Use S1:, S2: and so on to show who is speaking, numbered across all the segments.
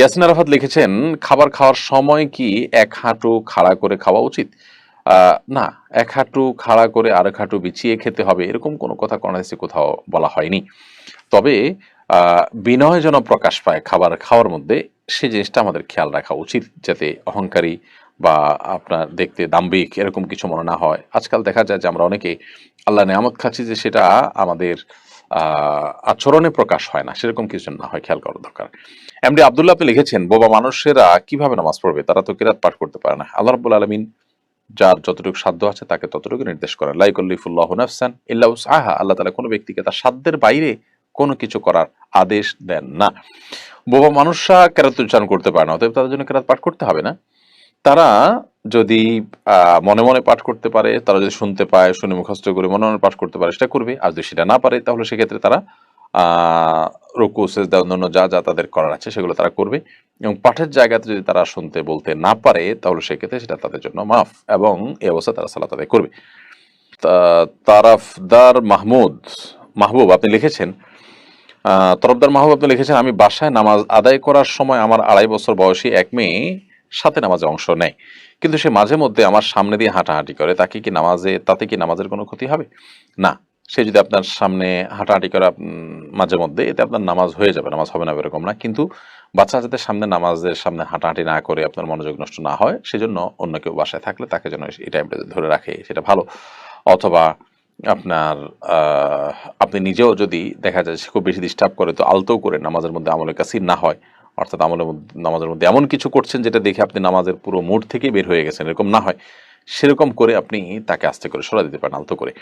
S1: ইয়াসিন আরাফাত লিখেছেন, খাবার খাওয়ার সময় কি এক হাঁটু খাড়া করে খাওয়া উচিত? না, এক হাঁটু খাড়া করে আরেক হাঁটু বিছিয়ে খেতে হবে, এরকম কোনো কথা কর্নাদেশে কোথাও বলা হয়নি। তবে বিনয় যেন প্রকাশ পায় খাবার খাওয়ার মধ্যে, সে জিনিসটা আমাদের খেয়াল রাখা উচিত, যাতে অহংকারী বা আপনার দেখতে দাম্ভিক এরকম কিছু মনে না হয়। আজকাল দেখা যায় যে আমরা অনেকে আল্লাহ নেয়ামত খাচ্ছি যে সেটা আমাদের আচরণে প্রকাশ হয় না, সেরকম কিছু না হয়, খেয়াল করা দরকার। এমডি আব্দুল্লাহ আপনি লিখেছেন, বোবা মানুষেরা কীভাবে নামাজ পড়বে? তারা তো কিরাত পাঠ করতে পারে না। আল্লাহ রাব্বুল আলামিন যার যতটুকু সাধ্য আছে তাকে ততটুকু নির্দেশ করেন। লাইকুল্লিফুল্লাহ নাফসান ইল্লা আহা আল্লাহ তাআলা কোনো ব্যক্তিকে তার সাধ্যের বাইরে কোনো কিছু করার আদেশ দেন না। বোবা মানুষরা কেরাত উচ্চারণ করতে পারে না, অতএব তাদের জন্য কেরাত পাঠ করতে হবে না। তারা যদি মনে মনে পাঠ করতে পারে, তারা যদি শুনতে পায়, শুনে মুখস্থ করে মনে মনে পাঠ করতে পারে, সেটা করবে। আর যদি সেটা না পারে, তাহলে সেক্ষেত্রে তারা রুকু, সেজদা, অন্যান্য যা যা তাদের করার আছে, সেগুলো তারা করবে। এবং পাঠের জায়গাতে যদি তারা শুনতে বলতে না পারে, তাহলে সেক্ষেত্রে সেটা তাদের জন্য মাফ। এবং এ অবস্থা তারা সালাত আদায় করবে। তারাফদার মাহমুদ, মাহবুব, আপনি লিখেছেন তরফদার মাহবুব আপনি লিখেছেন, আমি বাসায় নামাজ আদায় করার সময় আমার আড়াই বছর বয়সী এক মেয়ে সাথে নামাজে অংশ নেয়। কিন্তু সে মাঝে মধ্যে আমার সামনে দিয়ে হাঁটাহাঁটি করে। তাকে কি নামাজে, তাতে কি নামাজের কোনো ক্ষতি হবে? না। সে যদি আপনার সামনে হাঁটাহাঁটি করা মাঝে মধ্যে, এতে আপনার নামাজ হয়ে যাবে। নামাজ হবে না এরকম না। কিন্তু বাচ্চা যাতে সামনে নামাজের সামনে হাঁটাহাঁটি না করে আপনার মনোযোগ নষ্ট না হয়, সেজন্য অন্য কেউ বাসায় থাকলে তাকে যেন এই টাইমটা ধরে রাখে, সেটা ভালো। অথবা আপনার আপনি নিজেও যদি দেখা যায় সে খুব বেশি ডিস্টার্ব করে, তো আলতো করে নামাজের মধ্যে আমলের কাসির না হয় অর্থাৎ আমলের নামাজের মধ্যে এমন কিছু করছেন যেটা দেখে আপনি নামাজের পুরো মুড থেকে বের হয়ে গেছেন। এরকম না হয়। সেরকম করে আপনি তাকে আস্তে করে সরা দিতে পারেন, আলতো করে।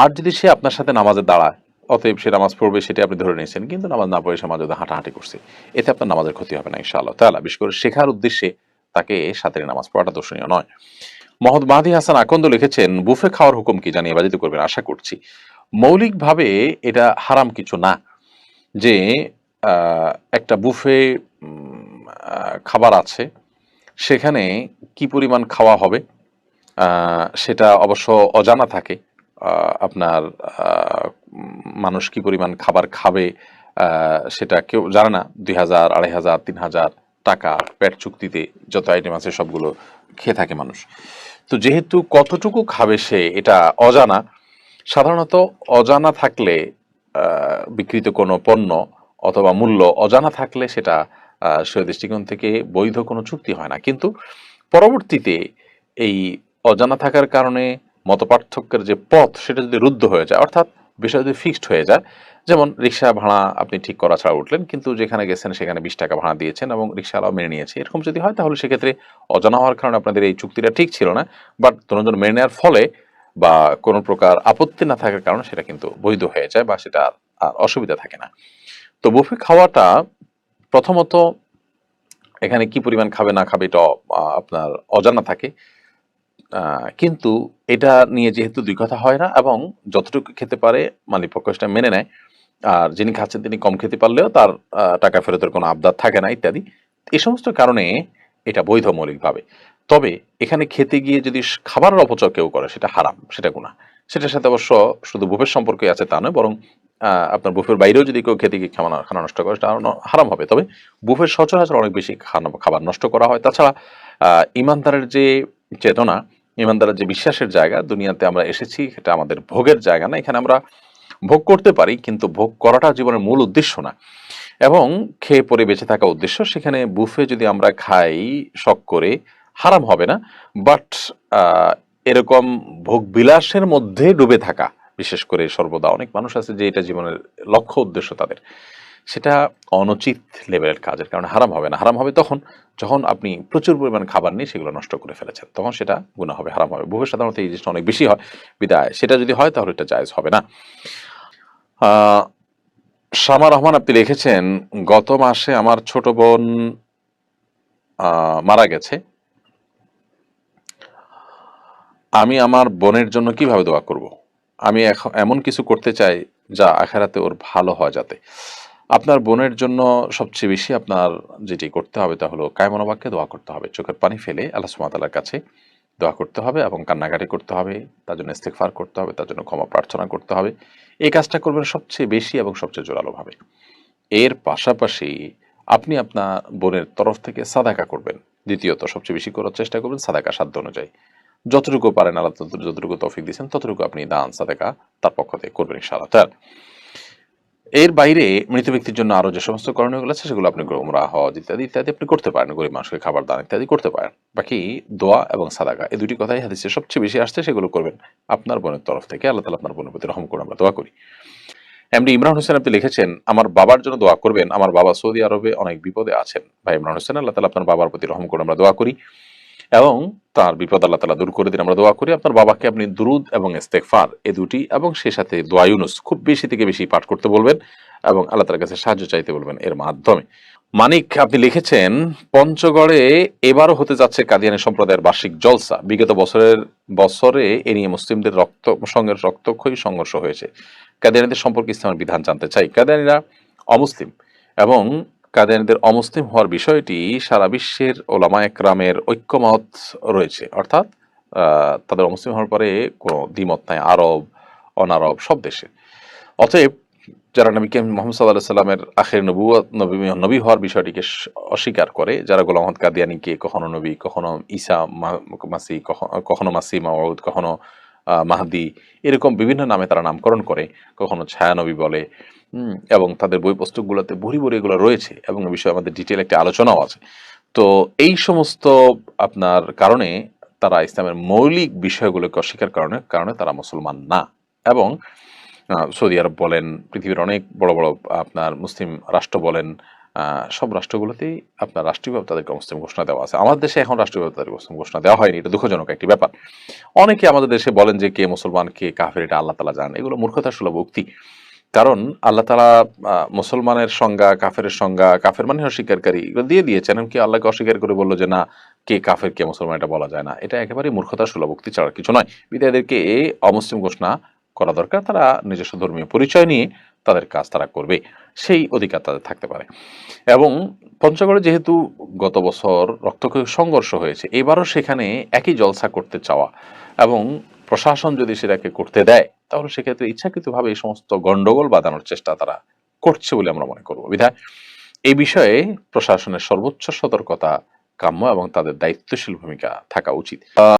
S1: আর যদি সে আপনার সাথে নামাজে দাঁড়ায়, অতএব সে নামাজ পড়বে সেটা আপনি ধরে নিয়েছেন, কিন্তু নামাজ না পড়ে সে মাঝে হাঁটাহাঁটি করছে। এতে আপনার নামাজের ক্ষতি হবে না, ইনশাআল্লাহ তাহলে বিশেষ করে শেখার উদ্দেশ্যে তাকে সাথে নামাজ পড়াটা দর্শনীয় নয়। মোহাম্মদ মাহাদি হাসান আকন্দ লিখেছেন, বুফে খাওয়ার হুকুম কি জানিয়ে বাজিত করবেন, আশা করছি। মৌলিকভাবে এটা হারাম কিছু না, যে একটা বুফে খাবার আছে। সেখানে কি পরিমাণ খাওয়া হবে? সেটা অবশ্য অজানা থাকে। আপনার মানুষ কি পরিমাণ খাবার খাবে সেটা কেউ জানে না। দুই হাজার আড়াই হাজার তিন হাজার টাকা পেট চুক্তিতে যত আইটেম আছে সবগুলো খেয়ে থাকে মানুষ। তো যেহেতু কতটুকু খাবে সে এটা অজানা। সাধারণত অজানা থাকলে আহ, বিক্রিত কোনো পণ্য অথবা মূল্য অজানা থাকলে সেটা সে দৃষ্টিকোণ থেকে বৈধ কোনো চুক্তি হয় না। কিন্তু পরবর্তীতে এই অজানা থাকার কারণে মতপার্থক্যের যে পথ, সেটা যদি রুদ্ধ হয়ে যায়, অর্থাৎ বিষয় যদি ফিক্সড হয়ে যায়, যেমন রিক্সা ভাড়া আপনি ঠিক করা ছাড়া উঠলেন, কিন্তু যেখানে গেছেন সেখানে বিশ টাকা ভাড়া দিয়েছেন এবং রিক্সাওয়ালাও মেনে নিয়েছে, এরকম যদি হয়, তাহলে সেক্ষেত্রে অজানা হওয়ার কারণে আপনাদের এই চুক্তিটা ঠিক ছিল না বাট দুজন মেনে নেওয়ার ফলে বা কোনো প্রকার আপত্তি না থাকার কারণে সেটা কিন্তু বৈধ হয়ে যায় বা সেটা আর- আর অসুবিধা থাকে না। তো বুফে খাওয়াটা প্রথমত, এখানে কি পরিমাণ খাবে, না খাবে, এটা আপনার অজানা থাকে। কিন্তু এটা নিয়ে যেহেতু দুই কথা হয় না এবং যতটুকু খেতে পারে মালিকপক্ষ সেটা মেনে নেয়, আর যিনি খাচ্ছেন তিনি কম খেতে পারলেও তার টাকা ফেরতের কোনো আবদার থাকে না, ইত্যাদি। এ সমস্ত কারণে এটা বৈধ মৌলিকভাবে। তবে এখানে খেতে গিয়ে যদি খাবারের অপচয় কেউ করে, সেটা হারাম, সেটা গুণা সেটার সাথে অবশ্য শুধু বুফের সম্পর্কে আছে তা নয়, বরং আপনার বুফের বাইরেও যদি কেউ খেতে গিয়ে খানা খানা নষ্ট করে, সেটা হারাম হবে। তবে বুফের সচরাচর অনেক বেশি খানা খাবার নষ্ট করা হয়। তাছাড়া ইমানদারের যে চেতনা, ইমানদারের যে বিশ্বাসের জায়গা, দুনিয়াতে আমরা এসেছি এটা আমাদের ভোগের জায়গা না। এখানে আমরা ভোগ করতে পারি, কিন্তু ভোগ করাটা জীবনের মূল উদ্দেশ্য না। এবং খেয়ে পরে বেঁচে থাকা উদ্দেশ্য, সেখানে বুফে যদি আমরা খাই শখ করে, হারাম হবে না। বাট এরকম ভোগ বিলাসের মধ্যে ডুবে থাকা বিশেষ করে সর্বদা অনেক মানুষ আছে যে এটা জীবনের লক্ষ্য উদ্দেশ্য তাদের। সেটা অনুচিত লেভেলের কাজের কারণে হারাম হবে না। হারাম হবে তখন যখন আপনি প্রচুর পরিমাণ খাবার নিয়ে সেগুলো নষ্ট করে ফেলেছেন, তখন সেটা গুণা হবে, হারাম হবে। বুফে সাধারণত এই জিনিসটা অনেক বেশি হয়, বিদায়। সেটা যদি হয় তাহলে এটা জায়জ হবে না। শামা রহমান আপনি লিখেছেন, গত মাসে আমার ছোট বোন মারা গেছে। আমি আমার বোনের জন্য কীভাবে দোয়া করব? আমি এখন এমন কিছু করতে চাই যা আখেরাতে ওর ভালো হয় যাতে। আপনার বোনের জন্য সবচেয়ে বেশি আপনার যেটি করতে হবে তা হলো কায়মনোবাক্যে দোয়া করতে হবে। চোখের পানি ফেলে আল্লাহ সুমাতালার কাছে দোয়া করতে হবে এবং কান্নাকাটি করতে হবে, তার জন্য ইস্তেকফার করতে হবে, তার জন্য ক্ষমা প্রার্থনা করতে হবে। এই কাজটা করবেন সবচেয়ে বেশি এবং সবচেয়ে জোরালোভাবে এর পাশাপাশি আপনি আপনার বোনের তরফ থেকে সাদাকা করবেন। দ্বিতীয়ত সবচেয়ে বেশি করার চেষ্টা করবেন সাদাকা সাধ্য অনুযায়ী। যতটুকু পারেন আল্লাহ যতটুকু তৌফিক দিয়েছেন, ততটুকু আপনি দান সাদাকা তার পক্ষ থেকে করবেন ইনশাআল্লাহ। তাআলা। এর বাইরে মৃত ব্যক্তির জন্য আরও যে সমস্ত করণীয়গুলো আছে, সেগুলো আপনি উমরা, হজ ইত্যাদি ইত্যাদি আপনি করতে পারেন, গরিব মানুষকে খাবার দান ইত্যাদি করতে পারেন। বাকি দোয়া এবং সাদাকা, এই দুটি কথাই হাদিসে সবচেয়ে বেশি আসছে, সেগুলো করবেন আপনার বোনের তরফ থেকে, আল্লাহ তালা আপনার বোনের প্রতি রহম করে আমরা দোয়া করি। এমডি ইমরান হোসেন আপনি লিখেছেন, আমার বাবার জন্য দোয়া করবেন, আমার বাবা সৌদি আরবে অনেক বিপদে আছেন। ভাই ইমরান হোসেন, আল্লাহ তালা আপনার বাবার প্রতি রহম করে আমরা দোয়া করি। এবং তার বিপদ আল্লাহ তালা দূর করে দিন। আমরা দোয়া করি, আপনার বাবাকে আপনি দুরুদ এবং ইস্তেকফার এ দুটি এবং সে সাথে দোয়া ইউনুস খুব বেশি থেকে বেশি পাঠ করতে বলবেন এবং আল্লাহ তালার কাছে সাহায্য চাইতে বলবেন এর মাধ্যমে। মানিক, আপনি লিখেছেন, পঞ্চগড়ে এবারও হতে যাচ্ছে কাদিয়ানি সম্প্রদায়ের বার্ষিক জলসা। বিগত বছরের, বছরে এ নিয়ে মুসলিমদের রক্ত সঙ্গে রক্তক্ষয়ী সংঘর্ষ হয়েছে। কাদিয়ানিদের সম্পর্কে ইসলামের বিধান জানতে চাই। কাদিয়ানিরা অমুসলিম এবং কাদিয়ানিদের অমুসলিম হওয়ার বিষয়টি সারা বিশ্বের ওলামা একরামের ঐক্যমত রয়েছে। অর্থাৎ তাদের অমুসলিম হওয়ার পরে কোনো দ্বিমত নাই, আরব, অনারব, সব দেশে। অতএব, যারা নবী কেম মোহাম্মদ সাল্লাহ সাল্লামের আখের নবু নবী নবী হওয়ার বিষয়টিকে অস্বীকার করে, যারা গোলাম মোহাম্মদ কাদিয়ানিকে কখনো নবী, কখনো ঈসা মাসি কখ- কখনো মাসি মাউদ কখনো মাহদি এরকম বিভিন্ন নামে তারা নামকরণ করে। কখনো ছায়ানবী বলে এবং তাদের বই পুস্তকগুলোতে ভরি ভরি এগুলো রয়েছে এবং এ বিষয়ে আমাদের ডিটেল একটা আলোচনাও আছে। তো এই সমস্ত আপনার কারণে তারা ইসলামের মৌলিক বিষয়গুলোকে অস্বীকার কারণে কারণে তারা মুসলমান না। এবং সৌদি আরব বলেন, পৃথিবীর অনেক বড় বড় আপনার মুসলিম রাষ্ট্র বলেন সব রাষ্ট্রগুলোতেই আপনার রাষ্ট্রীয়ভাবে তাদেরকে মুসলিম ঘোষণা দেওয়া আছে। আমাদের দেশে এখন রাষ্ট্রীয়ভাবে তাদের মুসলিম ঘোষণা দেওয়া হয়নি। এটা দুঃখজনক একটি ব্যাপার। অনেকে আমাদের দেশে বলেন যে কে মুসলমান, কে কাফের, এটা আল্লাহ তালা জান এগুলো মূর্খতা সুলভ উক্তি। কারণ আল্লাহ তালা মুসলমানের সংজ্ঞা, কাফের সংজ্ঞা, কাফের মানে অস্বীকারী এগুলো দিয়ে দিয়েছেন এমনকি আল্লাহকে অস্বীকার করে বলল যে না, কে কাফের, কে মুসলমান, এটা বলা যায় না। এটা একেবারে মূর্খতা সুলভ উক্তি ছাড়া কিছু নয়। বিদায়দেরকে অমুসলিম ঘোষণা করা দরকার। তারা নিজস্ব ধর্মীয় পরিচয় নিয়ে তাদের কাজ তারা করবে, সেই অধিকার তাদের থাকতে পারে। এবং পঞ্চগড়ে যেহেতু গত বছর রক্তক্ষয়ী সংঘর্ষ হয়েছে, এবারও সেখানে একই জলসা করতে চাওয়া এবং প্রশাসন যদি সেটাকে করতে দেয়, তাহলে সেক্ষেত্রে ইচ্ছাকৃতভাবে এই সমস্ত গন্ডগোল বাঁধানোর চেষ্টা তারা করছে বলে আমরা মনে করব। বিধায় এই বিষয়ে প্রশাসনের সর্বোচ্চ সতর্কতা কাম্য এবং তাদের দায়িত্বশীল ভূমিকা থাকা উচিত।